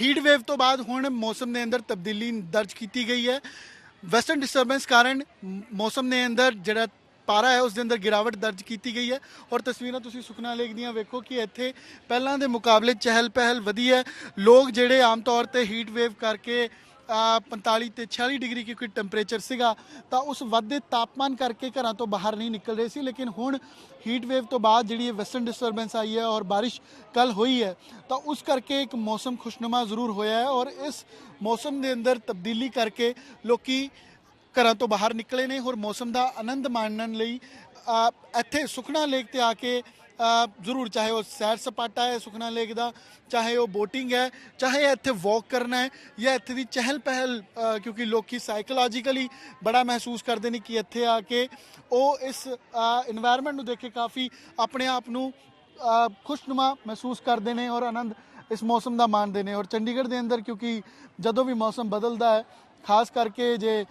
Heat wave ਤੋਂ ਬਾਅਦ ਹੁਣ ਮੌਸਮ ਦੇ ਅੰਦਰ ਤਬਦੀਲੀ ਦਰਜ ਕੀਤੀ ਗਈ ਹੈ। ਵੈਸਟਰਨ ਡਿਸਟਰਬੈਂਸ ਕਾਰਨ ਮੌਸਮ ਦੇ ਅੰਦਰ ਜਿਹੜਾ ਪਾਰਾ ਹੈ, ਉਸ ਦੇ ਅੰਦਰ ਗਿਰਾਵਟ ਦਰਜ ਕੀਤੀ ਗਈ ਹੈ। ਔਰ ਤਸਵੀਰਾਂ ਤੁਸੀਂ ਸੁਖਨਾ ਲੇਕ ਦੀਆਂ ਵੇਖੋ ਕਿ ਇੱਥੇ ਪਹਿਲਾਂ ਦੇ ਮੁਕਾਬਲੇ ਚਹਿਲ ਪਹਿਲ ਵਧੀ ਹੈ। ਲੋਕ ਜਿਹੜੇ ਆਮ ਤੌਰ ਤੇ ਹੀਟ ਵੇਵ ਕਰਕੇ 45 ਤੇ 46 ਡਿਗਰੀ ਕਿਉਂਕਿ ਟੈਂਪਰੇਚਰ ਸੀਗਾ, ਤਾਂ ਉਸ ਵੱਧਦੇ ਤਾਪਮਾਨ ਕਰਕੇ ਘਰਾਂ ਤੋਂ ਬਾਹਰ ਨਹੀਂ ਨਿਕਲ ਰਹੇ ਸੀ, ਲੇਕਿਨ ਹੁਣ ਹੀਟ ਵੇਵ ਤੋਂ ਬਾਅਦ ਜਿਹੜੀ ਇਹ ਵੈਸਟਰਨ ਡਿਸਟਰਬੈਂਸ ਆਈ ਹੈ ਔਰ ਬਾਰਿਸ਼ ਕੱਲ ਹੋਈ ਹੈ, ਤਾਂ ਉਸ ਕਰਕੇ ਇੱਕ ਮੌਸਮ ਖੁਸ਼ਨੁਮਾ ਜ਼ਰੂਰ ਹੋਇਆ ਹੈ ਔਰ ਇਸ ਮੌਸਮ ਦੇ ਅੰਦਰ ਤਬਦੀਲੀ ਕਰਕੇ ਲੋਕੀ ਘਰਾਂ ਤੋਂ ਬਾਹਰ ਨਿਕਲੇ ਨੇ ਹੋਰ ਮੌਸਮ ਦਾ ਆਨੰਦ ਮਾਣਨ ਲਈ ਇੱਥੇ ਸੁਖਨਾ ਲੇਕ ਤੇ ਆ ਕੇ ਜ਼ਰੂਰ, ਚਾਹੇ ਉਹ ਸੈਰ ਸਪਾਟਾ ਹੈ, ਸੁਖਨਾ ਲੇਕ ਦਾ, ਚਾਹੇ ਉਹ ਬੋਟਿੰਗ ਹੈ, ਚਾਹੇ ਇੱਥੇ ਵਾਕ ਕਰਨਾ ਹੈ, ਜਾਂ ਇੱਥੇ ਦੀ ਚਹਿਲ ਪਹਿਲ ਕਿਉਂਕਿ ਲੋਕੀ ਸਾਈਕੋਲੋਜੀਕਲੀ ਬੜਾ ਮਹਿਸੂਸ ਕਰਦੇ ਨੇ ਕਿ ਇੱਥੇ ਆ ਕੇ ਉਹ ਇਸ এনवायरमेंट ਨੂੰ ਦੇਖ ਕੇ ਕਾਫੀ ਆਪਣੇ ਆਪ ਨੂੰ ਖੁਸ਼ਨੁਮਾ ਮਹਿਸੂਸ ਕਰਦੇ ਨੇ ਔਰ ਆਨੰਦ ਇਸ ਮੌਸਮ ਦਾ ਮਾਣਦੇ ਨੇ। ਔਰ ਚੰਡੀਗੜ੍ਹ ਦੇ ਅੰਦਰ ਕਿਉਂਕਿ ਜਦੋਂ ਵੀ ਮੌਸਮ ਬਦਲਦਾ ਹੈ, ਖਾਸ ਕਰਕੇ ਜੇ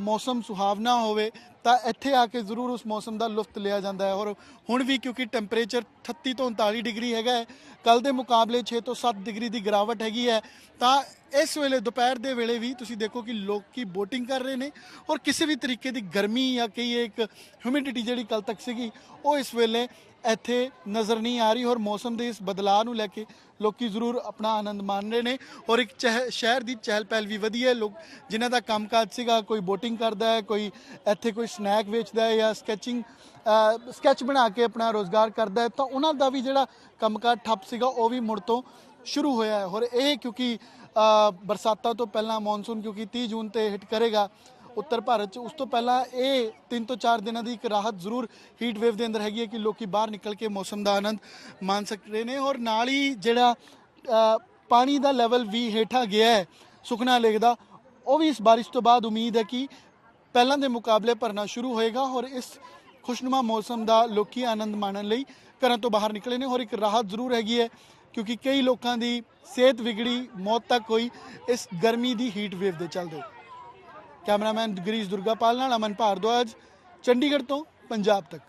ਮੌਸਮ ਸੁਹਾਵਣਾ ਹੋਵੇ ਤਾਂ ਇੱਥੇ ਆ ਕੇ ਜ਼ਰੂਰ ਉਸ ਮੌਸਮ ਦਾ ਲੁਫਤ ਲਿਆ ਜਾਂਦਾ ਹੈ। ਔਰ ਹੁਣ ਵੀ ਕਿਉਂਕਿ ਟੈਂਪਰੇਚਰ 38 ਤੋਂ 39 ਡਿਗਰੀ ਹੈਗਾ ਹੈ ਕੱਲ ਦੇ ਮੁਕਾਬਲੇ 6 ਤੋਂ 7 ਡਿਗਰੀ ਦੀ ਗਿਰਾਵਟ ਹੈਗੀ ਹੈ। ਤਾਂ ਇਸ ਵੇਲੇ, ਦੁਪਹਿਰ ਦੇ ਵੇਲੇ ਵੀ ਤੁਸੀਂ ਦੇਖੋ ਕਿ ਲੋਕੀ ਬੋਟਿੰਗ ਕਰ ਰਹੇ ਨੇ ਔਰ ਕਿਸੇ ਵੀ ਤਰੀਕੇ ਦੀ ਗਰਮੀ ਜਾਂ ਕਹੀਏ ਇੱਕ ਹਿਊਮਿਡਿਟੀ ਜਿਹੜੀ ਕੱਲ ਤੱਕ ਸੀਗੀ, ਉਹ ਇਸ ਵੇਲੇ ਇੱਥੇ ਨਜ਼ਰ ਨਹੀਂ ਆ ਰਹੀ। ਔਰ ਮੌਸਮ ਦੇ ਇਸ ਬਦਲਾਅ ਨੂੰ ਲੈ ਕੇ ਲੋਕੀ ਜ਼ਰੂਰ ਆਪਣਾ ਆਨੰਦ ਮਾਣ ਰਹੇ ਨੇ। ਔਰ ਇੱਕ ਚਹਿ- ਸ਼ਹਿਰ ਦੀ ਚਹਿਲ ਪਹਿਲ ਵੀ ਵਧੀਆ ਹੈ। ਲੋਕ, ਜਿਨ੍ਹਾਂ ਦਾ ਕੰਮਕਾਜ ਸੀਗਾ, ਕੋਈ ਬੋਟਿੰਗ ਕਰਦਾ ਹੈ, ਕੋਈ ਇੱਥੇ ਕੋਈ ਸਨੈਕ ਵੇਚਦਾ ਹੈ ਜਾਂ ਸਕੈਚਿੰਗ ਸਕੈਚ ਬਣਾ ਕੇ ਆਪਣਾ ਰੋਜ਼ਗਾਰ ਕਰਦਾ ਹੈ, ਤਾਂ ਉਹਨਾਂ ਦਾ ਵੀ ਜਿਹੜਾ ਕੰਮਕਾਜ ਠੱਪ ਸੀਗਾ, ਉਹ ਵੀ ਮੁੜ ਤੋਂ ਸ਼ੁਰੂ ਹੋਇਆ ਹੈ। ਔਰ ਇਹ ਕਿਉਂਕਿ ਬਰਸਾਤਾਂ ਤੋਂ ਪਹਿਲਾਂ ਮੌਨਸੂਨ ਕਿਉਂਕਿ 30 ਜੂਨ ਤੇ ਹਿੱਟ ਕਰੇਗਾ, ਉੱਤਰ ਭਾਰਤ ਚ, ਉਸ ਤੋਂ ਪਹਿਲਾਂ ਇਹ 3 ਤੋਂ 4 ਦਿਨਾਂ ਦੀ ਇੱਕ ਰਾਹਤ ਜ਼ਰੂਰ ਹੀਟ ਵੇਵ ਦੇ ਅੰਦਰ ਹੈਗੀ ਹੈ ਕਿ ਲੋਕੀ ਬਾਹਰ ਨਿਕਲ ਕੇ ਮੌਸਮ ਦਾ ਆਨੰਦ ਮਾਣ ਸਕਦੇ ਨੇ। ਔਰ ਨਾਲ ਹੀ ਜਿਹੜਾ ਪਾਣੀ ਦਾ ਲੈਵਲ ਵੀ ਹੇਠਾਂ ਗਿਆ ਹੈ, ਸੁਖਨਾ ਲੇਕ ਦਾ, ਉਹ ਵੀ ਇਸ ਬਾਰਿਸ਼ ਤੋਂ ਬਾਅਦ ਉਮੀਦ ਹੈ ਕਿ ਪਹਿਲਾਂ ਦੇ ਮੁਕਾਬਲੇ ਭਰਨਾ ਸ਼ੁਰੂ ਹੋਏਗਾ ਔਰ ਇਸ ਖੁਸ਼ਨੁਮਾ ਮੌਸਮ ਦਾ ਲੋਕੀ ਆਨੰਦ ਮਾਣਨ ਲਈ ਘਰਾਂ ਤੋਂ ਬਾਹਰ ਨਿਕਲੇ ਨੇ ਔਰ ਇੱਕ ਰਾਹਤ ਜ਼ਰੂਰ ਹੈਗੀ ਹੈ, ਕਿਉਂਕਿ ਕਈ ਲੋਕਾਂ ਦੀ ਸਿਹਤ ਵਿਗੜੀ, ਮੌਤ ਤੱਕ ਹੋਈ, ਇਸ ਗਰਮੀ ਦੀ ਹੀਟ ਵੇਵ ਦੇ ਚੱਲਦੇ। ਕੈਮਰਾਮੈਨ ਗਰੀਸ਼ ਦੁਰਗਾਪਾਲ ਨਾਲ ਅਮਨ ਭਾਰਦਵਾਜ, ਚੰਡੀਗੜ੍ਹ ਤੋਂ ਪੰਜਾਬ ਤੱਕ।